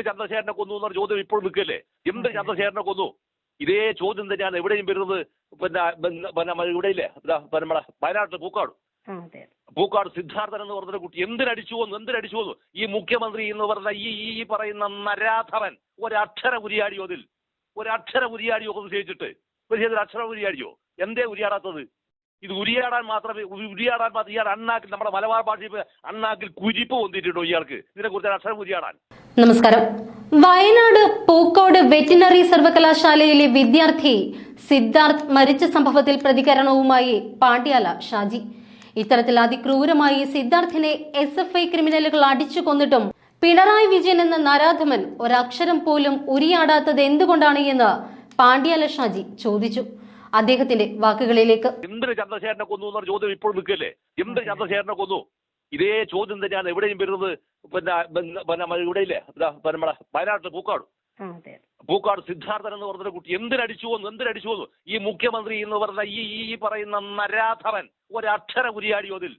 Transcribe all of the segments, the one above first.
എന്തിന് ചന്ദ്രശേഖരനെ കൊന്നു എന്നൊരു ചോദ്യം ഇപ്പോൾ നിൽക്കല്ലേ? എന്ത് ചന്ദ്രശേഖരനെ കൊന്നു? ഇതേ ചോദ്യം തന്നെയാണ് എവിടെയും വരുന്നത്? പിന്നെ പിന്നെ ഇതാ പിന്നെ നമ്മുടെ വയനാട്ടിൽ പൂക്കാട്. പൂക്കാട് സിദ്ധാർത്ഥൻ എന്ന് പറഞ്ഞൊരു കുട്ടി എന്തിനടിച്ചു വന്നു? എന്തിനടിച്ചു വന്നു? ഈ മുഖ്യമന്ത്രി എന്ന് പറഞ്ഞ ഈ ഈ പറയുന്ന നരാധവൻ ഒരക്ഷര ഉരിയാടിയോ അതിൽ? ഒരക്ഷര ഉരിയാടിയോ ഒന്ന് ചെയ്തിട്ട് ഒരു അക്ഷര ഉരിയാടിയോ എന്തേ ഉരിയാടാത്തത്? ഇത് ഉരിയാടാൻ മാത്രമേ ഉരിയാടാൻ മാത്രം ഇയാൾ അണ്ണാക്കിൽ നമ്മുടെ മലബാർ ഭാഷയിൽ അണ്ണാക്കിൽ കുരിപ്പ് പൊന്തിയിട്ടുണ്ടോ ഇയാൾക്ക്? ഇതിനെക്കുറിച്ച് അക്ഷരം ഉരിയാടാൻ നമസ്കാരം. വയനാട് പൂക്കോട് വെറ്റിനറി സർവകലാശാലയിലെ വിദ്യാർത്ഥി സിദ്ധാർത്ഥ് മരിച്ച സംഭവത്തിൽ പ്രതികരണവുമായി പാണ്ഡ്യാല ഷാജി. ഇത്തരത്തിൽ അതിക്രൂരമായി സിദ്ധാർത്ഥിനെ എസ് എഫ് ഐ ക്രിമിനലുകൾ അടിച്ചു കൊന്നിട്ടും പിണറായി വിജയൻ എന്ന നരാധമൻ ഒരക്ഷരം പോലും ഉരിയാടാത്തത് എന്തുകൊണ്ടാണ് എന്ന് പാണ്ഡ്യാല ഷാജി ചോദിച്ചു. അദ്ദേഹത്തിന്റെ വാക്കുകളിലേക്ക്. എന്തിന് ചന്ദ്രശേഖരനെ കൊന്നു എന്നൊരു ചോദ്യം ഇപ്പോൾ നിൽക്കല്ലേ? എന്തിന് ചന്ദ്രശേഖരനെ കൊന്നു. ഇതേ ചോദ്യം തന്നെയാണ് എവിടെയും വരുന്നത്. പിന്നെ ഇവിടെ ഇല്ലേ? നമ്മുടെ വയനാട്ടിലെ പൂക്കാട്. പൂക്കാട് സിദ്ധാർത്ഥൻ എന്ന് പറഞ്ഞൊരു കുട്ടി എന്തിനടിച്ചു വന്നു? എന്തിനടിച്ചു വന്നു? ഈ മുഖ്യമന്ത്രി എന്ന് പറഞ്ഞ ഈ ഈ ഈ പറയുന്ന നരാധവൻ ഒരക്ഷര ഉരിയാടിയോ അതിൽ?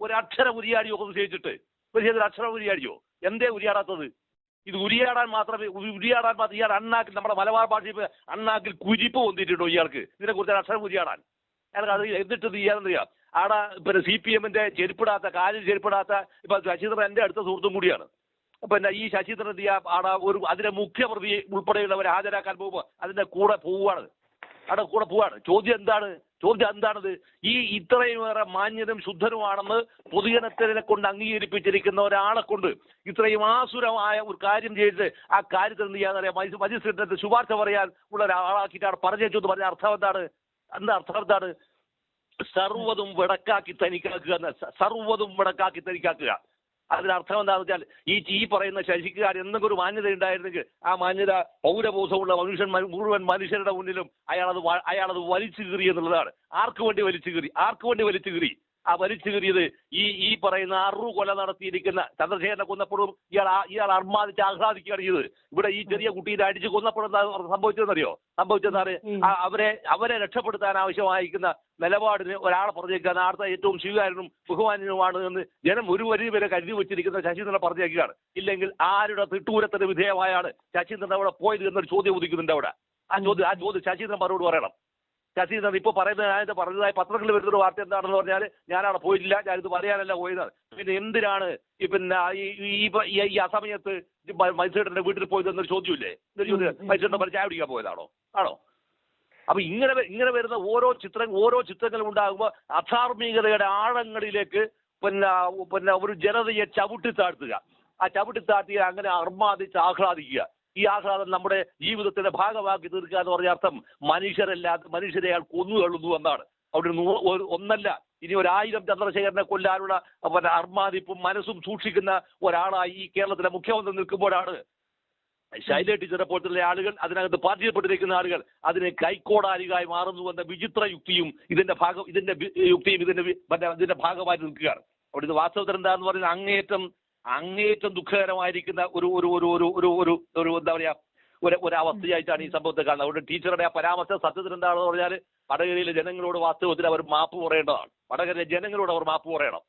ഒരക്ഷര ഉരിയാടിയോ ഒന്ന് ചെയ്യിച്ചിട്ട് ഒരു അക്ഷര ഉരിയാടിയോ എന്തേ ഉരിയാടാത്തത്? ഇത് ഉരിയാടാൻ മാത്രമേ ഉരിയാടാൻ മാത്രം ഇയാൾ അണ്ണാക്കിൽ നമ്മുടെ മലബാർ ഭാഷയിൽ അണ്ണാക്കിൽ കുരിപ്പ് പൊന്തിയിട്ടുണ്ടോ ഇയാൾക്ക്? ഇതിനെ കുറിച്ച് അക്ഷരം ഉരിയാടാൻ അയാൾക്ക് അത് എന്നിട്ട് ഇത് ചെയ്യാനെന്നറിയാം ആടെ പിന്നെ സി പി എമ്മിന്റെ ചെരുപ്പിടാത്ത കാലിൽ ചെരുപ്പിടാത്ത ഇപ്പൊ ശശീന്ദ്രൻ എന്റെ അടുത്ത സുഹൃത്തും കൂടിയാണ്. അപ്പൊ പിന്നെ ഈ ശശീന്ദ്രൻ എന്ത് ചെയ്യാ? ആടെ ഒരു അതിന്റെ മുഖ്യപ്രതി ഉൾപ്പെടെയുള്ളവരെ ഹാജരാക്കാൻ പോകുമ്പോൾ അതിന്റെ കൂടെ പോവുകയാണ് അവിടെ കൂടെ പോവാണ്. ചോദ്യം എന്താണ്? ചോദ്യം എന്താണത്? ഈ ഇത്രയും ഏറെ മാന്യനും ശുദ്ധനുമാണെന്ന് പൊതുജനത്തിനെ കൊണ്ട് അംഗീകരിപ്പിച്ചിരിക്കുന്ന ഒരാളെ കൊണ്ട് ഇത്രയും ആസുരമായ ഒരു കാര്യം ചെയ്ത് ആ കാര്യത്തിൽ എന്ത് ചെയ്യാന്നറിയാം മജിസ്ട്രേറ്റിന്റെ ശുപാർശ പറയാൻ ഉള്ള ഒരാളാക്കിയിട്ടാണ് പറഞ്ഞു എന്ന് പറഞ്ഞ അർത്ഥം എന്താണ്? എന്താ അർത്ഥം? എന്താണ് സർവതും വിടക്കാക്കി തനിക്കാക്കുക എന്ന സർവതും വിടക്കാക്കി തനിക്കാക്കുക. അതിനർത്ഥം എന്താണെന്ന് വെച്ചാൽ ഈ ഈ പറയുന്ന ശശിക്കാർ എന്തെങ്കിലും ഒരു മാന്യത ഉണ്ടായിരുന്നെങ്കിൽ ആ മാന്യത പൗരബോധമുള്ള മനുഷ്യൻ മുഴുവൻ മനുഷ്യരുടെ മുന്നിലും അയാളത് അയാളത് വലിച്ചു കീറി എന്നുള്ളതാണ്. ആർക്ക് വേണ്ടി വലിച്ചു കീറി? ആർക്ക് വേണ്ടി വലിച്ചു കീറി? വലിച്ചു കീറിയത് ഈ ഈ പറയുന്ന അറു കൊല നടത്തിയിരിക്കുന്ന ചന്ദ്രശേഖരനെ കൊന്നപ്പോഴും ഇയാൾ ഇയാൾ അർമാദിച്ച് ആഹ്ലാദിക്കുകയാണ് ചെയ്തത്. ഇവിടെ ഈ ചെറിയ കുട്ടീനെ അടിച്ച് കൊന്നപ്പോഴും സംഭവിച്ചതെന്നറിയോ? സംഭവിച്ചെന്നാണ് അവരെ അവരെ രക്ഷപ്പെടുത്താൻ ആവശ്യമായിരിക്കുന്ന നിലപാടിന് ഒരാളെ പറഞ്ഞേക്കാൻ അടുത്ത ഏറ്റവും സ്വീകാര്യനും ബഹുമാനനുമാണ് എന്ന് ജനം ഒരു വരി വരെ കരുതി വെച്ചിരിക്കുന്ന ശശീന്ദ്രനെ പറഞ്ഞേക്കുകയാണ്. ഇല്ലെങ്കിൽ ആരുടെ തിട്ടൂരത്തിന് വിധേയമായാണ് ശശീന്ദ്രൻ അവിടെ പോയത് എന്നൊരു ചോദ്യം ഉദിക്കുന്നുണ്ട് അവിടെ. ആ ചോദ്യം ആ ചോദ്യം ശശീന്ദ്രൻ മറുപടി പറയണം. ശശീന്ദ്രൻ ഇപ്പൊ പറയുന്നത് ഞാനിത് പറഞ്ഞതായി പത്രങ്ങളിൽ വരുന്നൊരു വാർത്ത എന്താണെന്ന് പറഞ്ഞാൽ ഞാനവിടെ പോയിട്ടില്ല ഞാനിത് പറയാനല്ല പോയത് പിന്നെ എന്തിനാണ് ഈ പിന്നെ ഈ ഈ അസമയത്ത് മത്സരത്തിന്റെ വീട്ടിൽ പോയത് എന്നൊരു ചോദ്യമില്ലേ? മത്സരത്തിന്റെ പറഞ്ഞ് ചായ പിടിക്കാൻ പോയതാണോ? ആണോ? അപ്പൊ ഇങ്ങനെ ഇങ്ങനെ വരുന്ന ഓരോ ചിത്രങ്ങൾ ഓരോ ചിത്രങ്ങളും ഉണ്ടാകുമ്പോൾ അധാർമികതയുടെ ആഴങ്ങളിലേക്ക് പിന്നെ പിന്നെ ഒരു ജനതയെ ചവിട്ടി താഴ്ത്തുക ആ ചവിട്ടി താഴ്ത്തി അങ്ങനെ അർമാദിച്ച് ആഹ്ലാദിക്കുക. ഈ ആഹ്ലാദം നമ്മുടെ ജീവിതത്തിന്റെ ഭാഗമാക്കി തീർക്കുക എന്ന് പറഞ്ഞ അർത്ഥം മനുഷ്യരല്ലാത്ത മനുഷ്യരെ അയാൾ കൊന്നു തള്ളുന്നു എന്നാണ്. അവിടെ ഒന്നല്ല ഇനി ഒരായിരം ചന്ദ്രശേഖരനെ കൊല്ലാനുള്ള പിന്നെ അർമാദിപ്പും മനസ്സും സൂക്ഷിക്കുന്ന ഒരാളായി ഈ കേരളത്തിലെ മുഖ്യമന്ത്രി നിൽക്കുമ്പോഴാണ്. ശൈല ടീച്ചറെ പോലത്തുള്ള ആളുകൾ അതിനകത്ത് പാർട്ടിയിൽപ്പെട്ടിരിക്കുന്ന ആളുകൾ അതിനെ കൈക്കോടാലികായി മാറുന്നു എന്ന വിചിത്ര യുക്തിയും ഇതിന്റെ ഭാഗം ഇതിന്റെ യുക്തിയും ഇതിന്റെ ഇതിന്റെ ഭാഗമായി നിൽക്കുകയാണ്. അവിടെ വാസ്തവത്തിൽ എന്താന്ന് പറഞ്ഞാൽ അങ്ങേയറ്റം അങ്ങേയറ്റം ദുഃഖകരമായിരിക്കുന്ന ഒരു ഒരു ഒരു ഒരു ഒരു ഒരു ഒരു എന്താ പറയാ ഒരു ഒരു അവസ്ഥയായിട്ടാണ് ഈ സംഭവത്തെ കാണുന്നത്. അതുകൊണ്ട് ടീച്ചറുടെ ആ പരാമർശം സത്യത്തിൽ എന്താണെന്ന് പറഞ്ഞാൽ വടകരയിലെ ജനങ്ങളോട് വാസ്തവത്തിൽ അവർ മാപ്പ് പറയേണ്ടതാണ്. വടകരയിലെ ജനങ്ങളോട് അവർ മാപ്പ് പറയണം.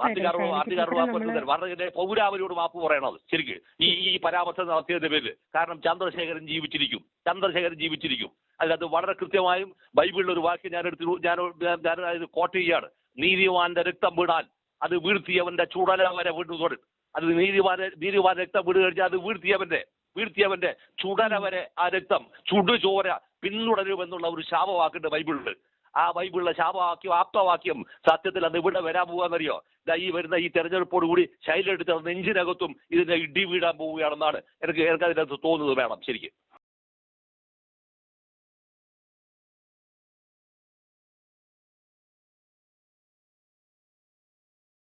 പാർട്ടിക്കാരോട് പാർട്ടിക്കാരോട് മാപ്പ് പറഞ്ഞു വടകരയിലെ പൗരാവലിയോട് മാപ്പ് പറയണത് ശരിക്ക്. ഈ ഈ പരാമർശം നടത്തിയതിന്റെ പേരിൽ കാരണം ചന്ദ്രശേഖരൻ ജീവിച്ചിരിക്കും. ചന്ദ്രശേഖരൻ ജീവിച്ചിരിക്കും. അതിനകത്ത് വളരെ കൃത്യമായും ബൈബിളിൽ ഒരു വാക്യം ഞാൻ എടുത്തു ഞാൻ ഞാൻ കോട്ട് ചെയ്യാണ് നീതിമാന്റെ രക്തം വീണാൽ അത് വീഴ്ത്തിയവന്റെ ചുടല വരെ വീണ്ടും തൊടും അത് നീതിവാദ നീതിമാൻ രക്തം വീട് കഴിഞ്ഞാൽ അത് വീഴ്ത്തിയവന്റെ വീഴ്ത്തിയവന്റെ ചുടര വരെ ആ രക്തം ചുടു ചോര പിന്തുടരുമെന്നുള്ള ഒരു ശാപവാക്കുണ്ട് ബൈബിളിൽ ആ ബൈബിളിലെ ശാപവാക്യം ആപ്തവാക്യം സത്യത്തിൽ അത് ഇവിടെ വരാൻ പോവാന്നറിയോ? ഇതാ ഈ വരുന്ന ഈ തെരഞ്ഞെടുപ്പോട് കൂടി ശൈലെടുത്ത് നെഞ്ചിനകത്തും ഇതിന്റെ ഇടി വീഴാൻ പോവുകയാണെന്നാണ് എനിക്ക് എനിക്ക് അതിനകത്ത് തോന്നുന്നത് വേണം ശരിക്കും.